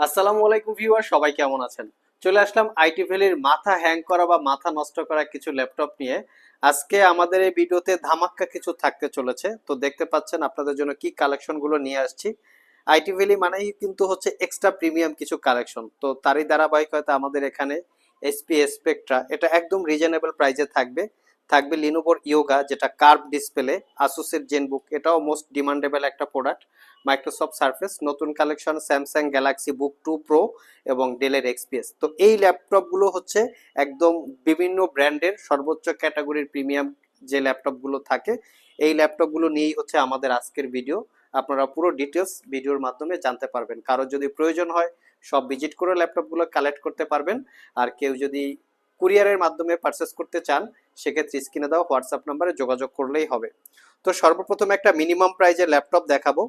আসসালামু আলাইকুম ভিউয়ার, সবাই কেমন আছেন? চলে আসলাম আইটি ভ্যালির মাথা হ্যাং করা বা মাথা নষ্ট করা কিছু ল্যাপটপ নিয়ে। আজকে আমাদের এই ভিডিওতে ধামাক্কা কিছু থাকতে চলেছে। তো দেখতে পাচ্ছেন আপনাদের জন্য কি কালেকশনগুলো নিয়ে আসছি। আইটি ভ্যালি মানেই কিন্তু হচ্ছে এক্সট্রা প্রিমিয়াম কিছু কালেকশন তো তারই ধারাবাহিকতা আমাদের এখানে এসপি স্পেকট্রা এটা একদম রিজনেবল প্রাইসে থাকবে। থাকবে লিনোভোর ইয়োগা যেটা কার্ভ ডিসপ্লে আসুসের জেনবুক এটাও মোস্ট ডিমান্ডেবল একটা প্রোডাক্ট মাইক্রোসফট সার্ফেস নতুন collection Samsung Galaxy Book two Pro এবং ডেলের এক্সপিএস তো এই ল্যাপটপগুলো হচ্ছে একদম বিভিন্ন ব্র্যান্ডের সর্বোচ্চ ক্যাটাগরির প্রিমিয়াম যে ল্যাপটপগুলো থাকে, এই ল্যাপটপগুলো নিয়েই হচ্ছে আমাদের আজকের ভিডিও আপনারা পুরো ডিটেলস ভিডিওর মাধ্যমে জানতে পারবেন। কারও যদি প্রয়োজন হয়, সব ভিজিট করে ল্যাপটপগুলো কালেক্ট করতে পারবেন। আর কেউ যদি কুরিয়ারের মাধ্যমে পারচেস করতে চান সেক্ষেত্রে স্ক্রিনে দেওয়া হোয়াটসঅ্যাপ নাম্বারে যোগাযোগ করলেই হবে। তো সর্বপ্রথম একটা মিনিমাম প্রাইজের ল্যাপটপ দেখাবো।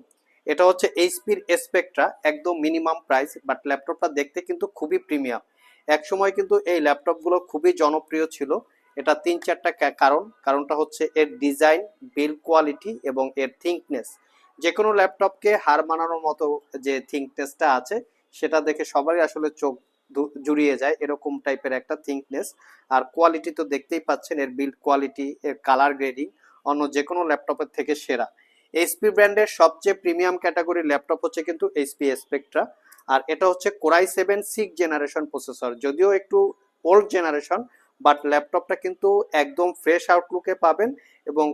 এটা হচ্ছে এইচপির স্পেকট্রা একদম মিনিমাম প্রাইস বাট ল্যাপটপটা দেখতে কিন্তু খুবই প্রিমিয়াম এক সময় কিন্তু এই ল্যাপটপগুলো খুবই জনপ্রিয় ছিল। এটা তিন চারটা কারণ। কারণটা হচ্ছে এর ডিজাইন বিল কোয়ালিটি এবং এর থিঙ্কনেস যে কোনো ল্যাপটপকে হার মানানোর মতো যে থিঙ্কনেসটা আছে, সেটা দেখে সবারই আসলে চোখ জুড়িয়ে যায়, এরকম টাইপের একটা থিঙ্কনেস আর কোয়ালিটি তো দেখতেই পাচ্ছেন, এর বিল্ড কোয়ালিটি এর কালার গ্রেডিং অন্য যে কোনো ল্যাপটপের থেকে সেরা। এইচপি ব্র্যান্ডের সবচেয়ে প্রিমিয়াম ক্যাটাগরির ল্যাপটপ হচ্ছে কিন্তু এইচপি স্পেকট্রা আর এটা হচ্ছে core i seven six generation processor যদিও একটু ওল্ড জেনারেশন বাট ল্যাপটপটা কিন্তু একদম ফ্রেশ আউটলুকে পাবেন এবং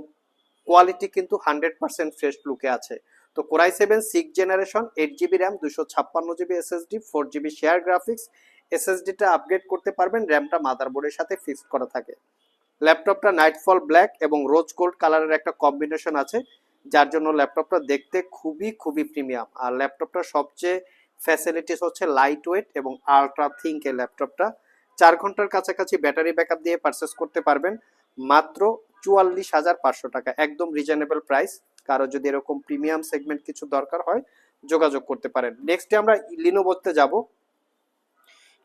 কোয়ালিটি কিন্তু হান্ড্রেড পার্সেন্ট ফ্রেশ লুকে আছে। তো core i seven six generation eight GB RAM দুশো ছাপ্পান্ন GB SSD four GB share graphics এসএসডিটা upgrade করতে পারবেন র্যামটা মাদারবোর্ডের সাথে ফিক্সড করা থাকে। ল্যাপটপটা নাইটফল ব্ল্যাক এবং রোজ গোল্ড কালারের একটা কম্বিনেশন আছে, যার জন্য ল্যাপটপটা দেখতে খুবই খুবই প্রিমিয়াম আর ল্যাপটপটার সবচেয়ে ফ্যাসিলিটিস হচ্ছে লাইট ওয়েট এবং আলট্রা থিঙ্ক এই ল্যাপটপটা চার ঘণ্টার কাছাকাছি ব্যাটারি ব্যাকআপ দিয়ে পারচেস করতে পারবেন, মাত্র চুয়াল্লিশ হাজার পাঁচশো টাকা, একদম রিজনেবল প্রাইস কারও যদি এরকম প্রিমিয়াম সেগমেন্ট কিছু দরকার হয়, যোগাযোগ করতে পারেন। নেক্সট আমরা লিনোভোতে যাব।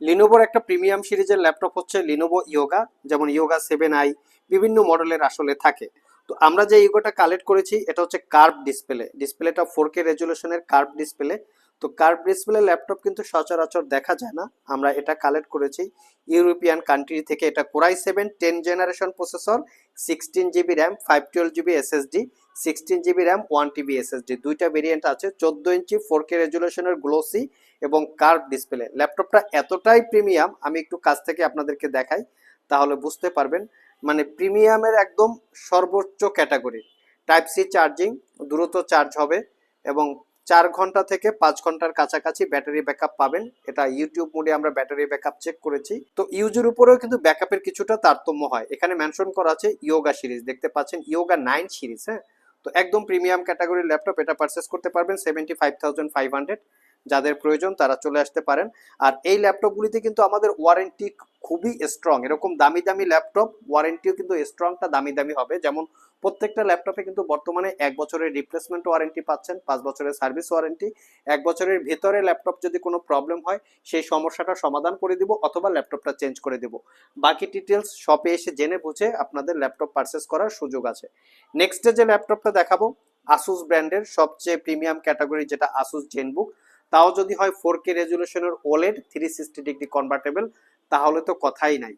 লিনোভোর একটা প্রিমিয়াম সিরিজের ল্যাপটপ হচ্ছে লিনোভো ইয়োগা যেমন ইয়োগা সেভেন আই বিভিন্ন মডেলের আসলে থাকে। তো আমরা যে ইয়োগাটা কালেক্ট করেছি, এটা হচ্ছে কার্ভ ডিসপ্লে ডিসপ্লেটা ফোর কে রেজুলেশনের কার্ভ ডিসপ্লে তো কার্ভ ডিসপ্লে ল্যাপটপ কিন্তু সচরাচর দেখা যায় না। আমরা এটা কালেক্ট করেছি। ইউরোপিয়ান কান্ট্রি থেকে এটা core i seven ten generation processor sixteen GB RAM five twelve GB SSD sixteen GB RAM one TB SSD দুইটা ভেরিয়েন্ট আছে, চোদ্দ ইঞ্চি ফোর কে রেজুলেশনের গ্লোসি এবং কার্ভ ডিসপ্লে ল্যাপটপটা এতটাই প্রিমিয়াম আমি একটু কাছ থেকে আপনাদেরকে দেখাই, তাহলে বুঝতে পারবেন। মানে প্রিমিয়ামের একদম সর্বোচ্চ ক্যাটাগরি টাইপ সি চার্জিং দ্রুত চার্জ হবে এবং চার ঘণ্টা থেকে পাঁচ ঘণ্টার কাছাকাছি ব্যাটারি ব্যাকআপ পাবেন। এটা ইউটিউব মোডে আমরা ব্যাটারি ব্যাকআপ চেক করেছি। তো ইউজের উপরেও কিন্তু ব্যাকআপের কিছুটা তারতম্য হয়। এখানে মেনশন করা আছে ইয়োগা সিরিজ দেখতে পাচ্ছেন ইয়োগা নাইন সিরিজ হ্যাঁ? তো একদম প্রিমিয়াম ক্যাটাগরির ল্যাপটপ এটা পারচেস করতে পারবেন seventy five thousand five hundred যাদের প্রয়োজন তারা চলে আসতে পারেন। আর এই ল্যাপটপগুলিতে কিন্তু আমাদের ওয়ারেন্টি খুবই স্ট্রং এরকম দামি দামি ল্যাপটপ ওয়ারেন্টিও কিন্তু স্ট্রংটা দামি দামি হবে। যেমন প্রত্যেকটা ল্যাপটপে কিন্তু বর্তমানে এক বছরের রিপ্লেসমেন্ট ওয়ারেন্টি পাচ্ছেন, পাঁচ বছরের সার্ভিস ওয়ারেন্টি এক বছরের ভেতরে ল্যাপটপ যদি কোনো প্রবলেম হয়, সেই সমস্যাটা সমাধান করে দিব অথবা ল্যাপটপটা চেঞ্জ করে দিব। বাকি ডিটেলস শপে এসে জেনে বুঝে আপনাদের ল্যাপটপ পারচেস করার সুযোগ আছে। নেক্সটে যে ল্যাপটপটা দেখাবো আসুস ব্র্যান্ডের সবচেয়ে প্রিমিয়াম ক্যাটাগরি যেটা আসুস জেনবুক তাও যদি হয় four K রেজুলেশনের OLED three sixty degree convertible তাহলে তো কথাই নাই।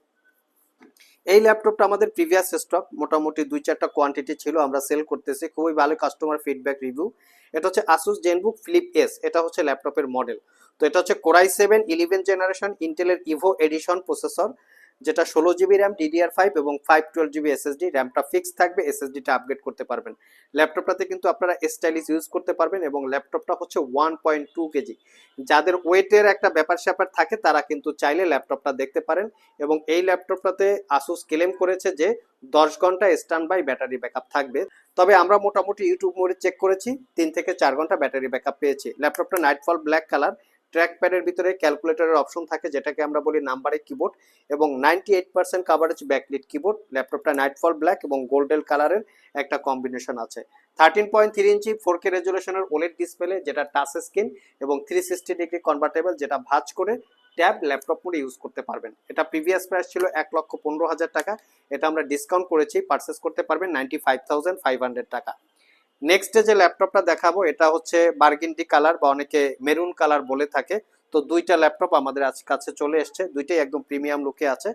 এই ল্যাপটপটা আমাদের প্রিভিয়াস স্টক মোটামুটি দুই চারটা কোয়ান্টিটি ছিল, আমরা সেল করতেছি। খুবই ভালো কাস্টমার ফিডব্যাক রিভিউ এটা হচ্ছে আসুস জেনবুক ফ্লিপ এস এটা হচ্ছে ল্যাপটপের মডেল তো এটা হচ্ছে core i seven eleven generation ইন্টেলের ইভো এডিশন প্রসেসর যেটা ষোলো জিবি র্যাম ডিডিআর ফাইভ এবং ফাইভ টুয়েলভ জিবি এসএসডি র্যামটা ফিক্স থাকবে এসএসডিটা আপগ্রেড করতে পারবেন। ল্যাপটপটাতে কিন্তু আপনারা স্টাইলিশ ইউজ করতে পারবেন এবং ল্যাপটপটা হচ্ছে ওয়ান পয়েন্ট টু কেজি। যাদের ওয়েটের একটা ব্যাপার স্যাপার থাকে, তারা কিন্তু চাইলে ল্যাপটপটা দেখতে পারেন এবং এই ল্যাপটপটাতে আসুস ক্লেম করেছে যে দশ ঘণ্টা স্ট্যান্ড বাই ব্যাটারি ব্যাকআপ থাকবে। তবে আমরা মোটামুটি ইউটিউব মোডে চেক করেছি, তিন থেকে চার ঘণ্টা ব্যাটারি ব্যাকআপ পেয়েছি। ল্যাপটপটা নাইটফল ব্ল্যাক কালার ট্র্যাক প্যাডের ভিতরে ক্যালকুলেটরের অপশন থাকে, যেটাকে আমরা বলি নাম্বারে কিবোর্ড এবং ninety eight percent coverage backlit keyboard ল্যাপটপটা নাইটফল ব্ল্যাক এবং গোল্ডেল কালারের একটা কম্বিনেশন আছে। থার্টিন পয়েন্ট থ্রি ইঞ্চি ফোর কে রেজুলেশনের ওলেট ডিসপ্লে যেটা টাচ স্ক্রিন এবং থ্রি সিক্সটি ডিগ্রি কনভার্টেবল যেটা ভাজ করে ট্যাব ল্যাপটপ মোডে ইউজ করতে পারবেন। এটা প্রিভিয়াস প্রাইস ছিল এক লক্ষ পনেরো হাজার টাকা, এটা আমরা ডিসকাউন্ট করেছি পারচেস করতে পারবেন ninety five thousand five hundred টাকা। নেক্সট যে ল্যাপটপটা দেখাবো, এটা হচ্ছে বার্গিনটি কালার বা অনেকে মেরুন কালার বলে থাকে। তো দুইটা ল্যাপটপ আমাদের আজ কাছে চলে এসছে, দুইটাই একদম প্রিমিয়াম লুকে আছে।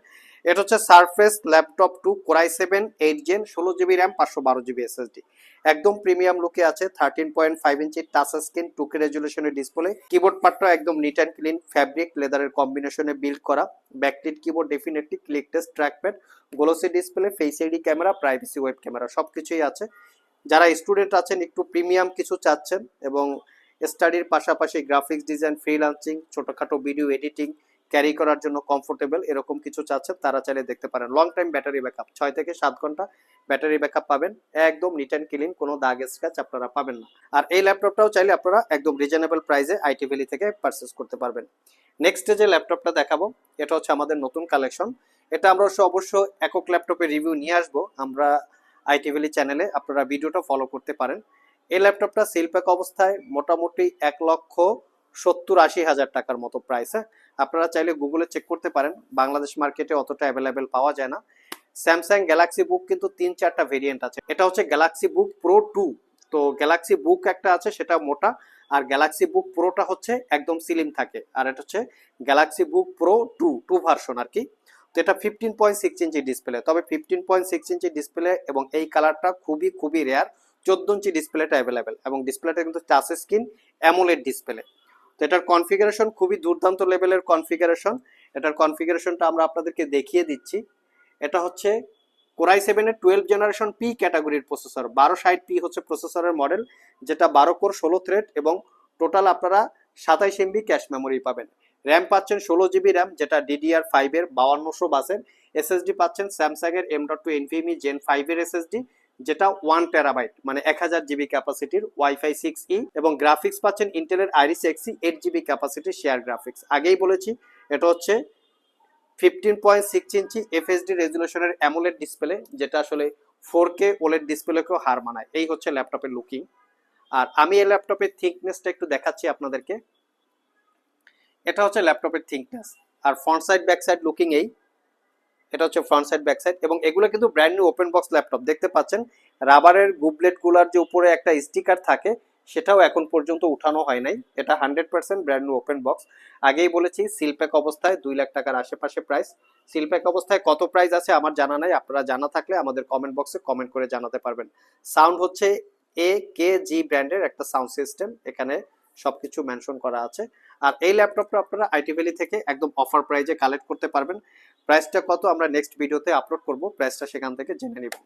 এটা হচ্ছে Surface laptop two core i seven eight gen ষোলো জিবি র্যাম পাঁচশো বারো জিবি এসএসডি একদম প্রিমিয়াম লুকে আছে thirteen point five inch touch screen two K রেজুলেশনের display keyboard পার্টটা একদম নিট অ্যান্ড ক্লিন ফ্যাব্রিক লেদারের কম্বিনেশনে বিল্ড করা। Backlit keyboard definitely click test trackpad glossy display face ID camera privacy web camera সবকিছুই আছে। যারা স্টুডেন্ট আছেন, একটু প্রিমিয়াম কিছু চাচ্ছেন এবং স্টাডির পাশাপাশি গ্রাফিক্স ডিজাইন ফ্রিলান্সিং ছোটখাটো ভিডিও এডিটিং ক্যারি করার জন্য কমফোর্টেবল এরকম কিছু চাচ্ছেন, তারা চাইলে দেখতে পারেন। লং টাইম ব্যাটারি ব্যাকআপ ছয় থেকে সাত ঘণ্টা ব্যাটারি ব্যাকআপ পাবেন। একদম নিট অ্যান্ড ক্লিন কোনো দাগ স্ক্র্যাচ আপনারা পাবেন না। আর এই ল্যাপটপটাও চাইলে আপনারা একদম রিজনেবল প্রাইসে আইটি ভ্যালি থেকে পারচেস করতে পারবেন। নেক্সট যে ল্যাপটপটা দেখাবো, এটা হচ্ছে আমাদের নতুন কালেকশন এটা আমরা অবশ্য একক ল্যাপটপের রিভিউ নিয়ে আসব। আমরা আইটি ভ্যালি চ্যানেলে আপনারা ভিডিওটা ফলো করতে পারেন। এই ল্যাপটপটা সিল প্যাক অবস্থায় মোটামুটি এক লক্ষ সত্তর আশি হাজার টাকার মতো প্রাইস আপনারা চাইলে গুগলে চেক করতে পারেন, বাংলাদেশ মার্কেটে অতটা অ্যাভেলেবেল পাওয়া যায় না। স্যামসাং গ্যালাক্সি বুক কিন্তু তিন চারটা ভেরিয়েন্ট আছে। এটা হচ্ছে গ্যালাক্সি বুক প্রো টু তো গ্যালাক্সি বুক একটা আছে, সেটা মোটা, আর গ্যালাক্সি বুক প্রোটা হচ্ছে একদম সিলিম থাকে। আর এটা হচ্ছে Galaxy Book Pro two two version আর কি। এটা ফিফটিন পয়েন্ট সিক্স ইঞ্চি ডিসপ্লে তবে ফিফটিন পয়েন্ট সিক্স ইঞ্চি ডিসপ্লে এবং এই কালারটা খুবই খুবই রেয়ার চোদ্দ ইঞ্চি ডিসপ্লেটা অ্যাভেলেবেল এবং ডিসপ্লেটা কিন্তু টাচ স্ক্রিন অ্যামোলেড ডিসপ্লে তো এটার কনফিগারেশন খুবই দুর্দান্ত লেভেলের কনফিগারেশন এটার কনফিগারেশনটা আমরা আপনাদেরকে দেখিয়ে দিচ্ছি। এটা হচ্ছে কোরাই সেভেনের টুয়েলভ জেনারেশন পি ক্যাটাগরির প্রসেসর বারো ষাট পি হচ্ছে প্রসেসরের মডেল যেটা বারো কোর ষোলো থ্রেড এবং টোটাল আপনারা সাতাইশ এমবি ক্যাশ মেমোরি পাবেন। র্যাম পাচ্ছেন ষোলো জিবি র্যাম, যেটা ডিডিআর ফাইভের বাউান্নশো বাসের। এসএসডি পাচ্ছেন স্যামসাংয়ের M dot two NVMe gen ফাইভের এসএসডি যেটা ওয়ান টেরাবাইট মানে এক হাজার জিবি ক্যাপাসিটির ওয়াইফাই সিক্স ই এবং গ্রাফিক্স পাচ্ছেন ইন্টেলের আইরিস এক্সি এইট জিবি ক্যাপাসিটির শেয়ার গ্রাফিক্স আগেই বলেছি, এটা হচ্ছে ফিফটিন পয়েন্ট সিক্স ইঞ্চি এফএসডি রেজুলেশনের অ্যামোলেড ডিসপ্লে যেটা আসলে ফোর কে ওলেড ডিসপ্লেকেও হার মানায়। এই হচ্ছে ল্যাপটপের লুকিং আর আমি এই ল্যাপটপের থিকনেসটা একটু দেখাচ্ছি আপনাদেরকে। এটা হচ্ছে ল্যাপটপের থিকনেস। আর front side back side looking এই, এটা হচ্ছে ফ্রন্ট সাইড ব্যাক সাইড এবং এগুলো কিন্তু brand new open box laptop দেখতে পাচ্ছেন, রাবারের গুবলেটগুলার যে উপরে একটা স্টিকার থাকে, সেটাও এখন পর্যন্ত উঠানো হয় নাই। এটা hundred percent brand new open box আগেই বলেছি সিলপ্যাক অবস্থায় দুই লাখ টাকার আশেপাশে প্রাইস সিলপ্যাক অবস্থায় কত প্রাইস আছে আমার জানা নাই, আপনারা জানা থাকলে আমাদের কমেন্ট বক্সে কমেন্ট করে জানাতে পারবেন। সাউন্ড হচ্ছে এ কে জি ব্র্যান্ডের একটা সাউন্ড সিস্টেম এখানে সবকিছু মেনশন করা আছে। আর এই ল্যাপটপটা আপনারা আইটি ভ্যালি থেকে একদম অফার প্রাইজে কালেক্ট করতে পারবেন। প্রাইসটা কত আমরা নেক্সট ভিডিওতে আপলোড করব প্রাইসটা সেখান থেকে জেনে নেবেন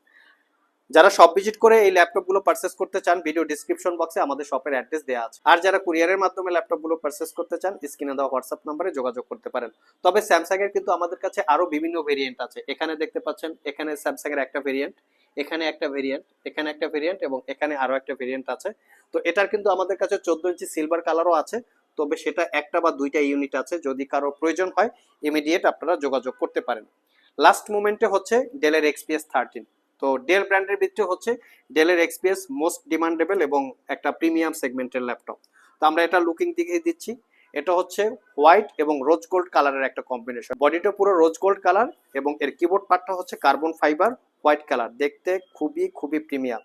যারা সব ভিজিট করে এই ল্যাপটপগুলো পারচেস করতে চান ভিডিও ডিসক্রিপশন বক্সে আমাদের শপের অ্যাড্রেস দেওয়া আছে। আর যারা কুরিয়ারের মাধ্যমে ল্যাপটপগুলো পারচেস করতে চান স্ক্রিনে দেওয়া হোয়াটসঅ্যাপ নাম্বারে যোগাযোগ করতে পারেন। তবে স্যামসাং এর কিন্তু আমাদের কাছে আরও বিভিন্ন ভেরিয়েন্ট আছে। এখানে দেখতে পাচ্ছেন, এখানে স্যামসাং এর একটা ভেরিয়েন্ট এখানে একটা ভেরিয়েন্ট এখানে একটা ভেরিয়েন্ট এবং এখানে আরও একটা ভেরিয়েন্ট আছে। তো এটার কিন্তু আমাদের কাছে চোদ্দ ইঞ্চি সিলভার কালারও আছে। তবে সেটা একটা বা দুইটা ইউনিট আছে, যদি কারও প্রয়োজন হয় ইমিডিয়েট আপনারা যোগাযোগ করতে পারেন। লাস্ট মোমেন্টে হচ্ছে ডেলের এক্সপিএস থার্টিন তো ডেল ব্র্যান্ডের ভিত্তি হচ্ছে ডেলের এক্সপিএস মোস্ট ডিমান্ডেবল এবং একটা প্রিমিয়াম সেগমেন্টের ল্যাপটপ তো আমরা এটা লুকিং দিকে দিচ্ছি। এটা হচ্ছে হোয়াইট এবং রোজ গোল্ড কালারের একটা কম্বিনেশন বডিটা পুরো রোজ গোল্ড কালার এবং এর কিবোর্ড পার্টটা হচ্ছে কার্বন ফাইবার হোয়াইট কালার দেখতে খুবই খুবই প্রিমিয়াম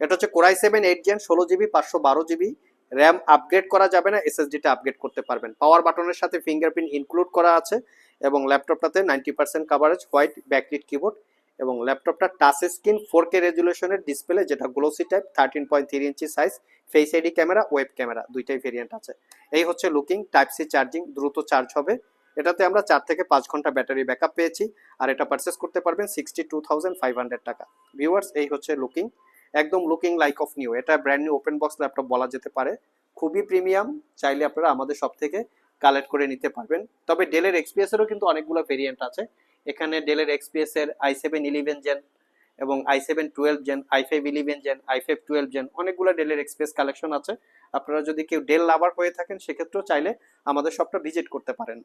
এটা হচ্ছে core i seven eight gen ষোলো জিবি পাঁচশো বারো জিবি র্যাম আপগ্রেড করা যাবে না এসএসডিটা আপগ্রেড করতে পারবেন। পাওয়ার বাটনের সাথে ফিঙ্গারপ্রিন্ট ইনক্লুড করা আছে এবং ল্যাপটপটাতে ninety percent coverage white backlit keyboard এবং ল্যাপটপটা টাচ স্ক্রিন ফোর কে রেজুলেশনের ডিসপ্লে যেটা glossy type thirteen point three ইঞ্চি size face ID camera web camera দুইটাই ভেরিয়েন্ট আছে। এই হচ্ছে লুকিং টাইপ সি চার্জিং দ্রুত চার্জ হবে। এটাতে আমরা চার থেকে পাঁচ ঘণ্টা ব্যাটারি ব্যাকআপ পেয়েছি। আর এটা পারচেস করতে পারবেন sixty two thousand five hundred টাকা। ভিউয়ার্স এই হচ্ছে লুকিং একদম লুকিং লাইক অফ নিউ এটা brand new open box laptop বলা যেতে পারে। খুবই প্রিমিয়াম চাইলে আপনারা আমাদের সব থেকে কালেক্ট করে নিতে পারবেন। তবে ডেলের এক্সপিএস এরও কিন্তু অনেকগুলো ভেরিয়েন্ট আছে। এখানে ডেলের এক্সপিএস এর আই সেভেন ইলেভেন জেন এবং i seven twelve gen i five eleven gen i five twelve gen অনেকগুলো ডেলের এক্সপিএস কালেকশন আছে। আপনারা যদি কেউ ডেল লাভার হয়ে থাকেন, সেক্ষেত্রেও চাইলে আমাদের শপটা ভিজিট করতে পারেন।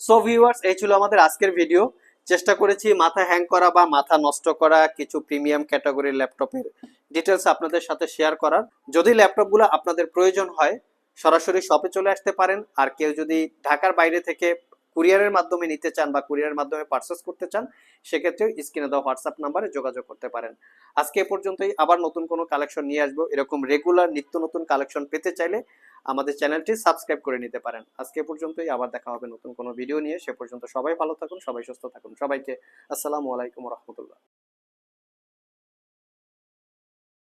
সো ভিউয়ার্স এই ছিল আমাদের আজকের ভিডিও চেষ্টা করেছি মাথা হ্যাং করা বা মাথা নষ্ট করা কিছু প্রিমিয়াম ক্যাটাগরির ল্যাপটপের ডিটেলস আপনাদের সাথে শেয়ার করার। যদি ল্যাপটপগুলো আপনাদের প্রয়োজন হয়, সরাসরি শপে চলে আসতে পারেন। আর কেউ যদি ঢাকার বাইরে থেকে কুরিয়ারের মাধ্যমে নিতে চান বা কুরিয়ারের মাধ্যমে পার্সেস করতে চান সেক্ষেত্রে স্ক্রিনে দেওয়া হোয়াটসঅ্যাপ নাম্বারে যোগাযোগ করতে পারেন। আজকে এ পর্যন্তই। আবার নতুন কোনো কালেকশন নিয়ে আসব। এরকম রেগুলার নিত্য নতুন কালেকশন পেতে চাইলে আমাদের চ্যানেলটি সাবস্ক্রাইব করে নিতে পারেন। আজকে পর্যন্তই। আবার দেখা হবে নতুন কোনো ভিডিও নিয়ে। সে পর্যন্ত সবাই ভালো থাকুন, সবাই সুস্থ থাকুন। সবাইকে আসসালামু আলাইকুম রহমতুল্লাহ।